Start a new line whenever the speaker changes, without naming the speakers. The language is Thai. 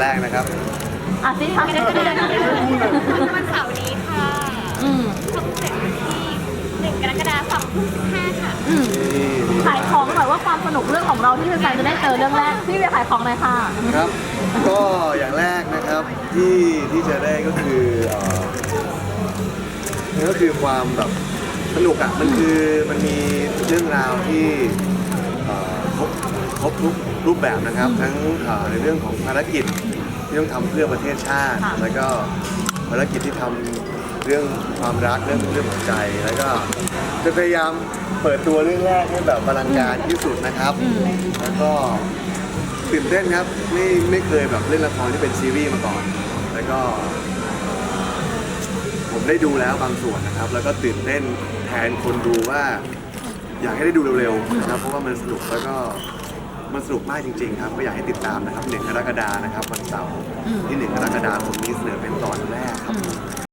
แรกนะครับ
อะสิคะ
วันเสาร์นี้ค่ะ
อืม
ช่องเจ็ดวันที่หนึ่งกรกฎาคมสองทุ่มสิบห้าค่ะ
อืม
นี่
ขายของหน่อยว่าความสนุกเรื่องของเราที่แฟนๆจะได้เจอเรื่องแรกพี่เวียขายของเลยค่ะ
ครับ ก็อย่างแรกนะครับที่ที่จะได้ก็คือเอ่อมันก็คือความแบบสนุกอะมันคือมันมีเรื่องราวที่เอ่อครบครบทุกรูปแบบนะครับ ทั้งเอ่อในเรื่องของภารกิจ ที่ต้องทำเพื่อประเทศชาติ
ค่ะ
แล้วก็ภารกิจที่ทำเรื่องความรักเรื่องเรื่องหัวใจ แล้วก็จะพยายามเปิดตัวเรื่องแรกให้แบบอลังการที่สุดนะครับ แล้วก็ตื่นเต้นครับไม่ไม่เคยแบบเล่นละครที่เป็นซีรีส์มาก่อน แล้วก็ ผมได้ดูแล้วบางส่วนนะครับ แล้วก็ตื่นเต้นแทนคนดูว่า อยากให้ได้ดูเร็วๆนะครับเพราะว่ามันสนุกแล้วก็ มันสนุกมากจริงๆครับก็อยากให้ติดตามนะครับหนึ่งกรกฎานะครับวันเสาร์ที่หนึ่งกรกฎาคมนี้เสนอเป็นตอน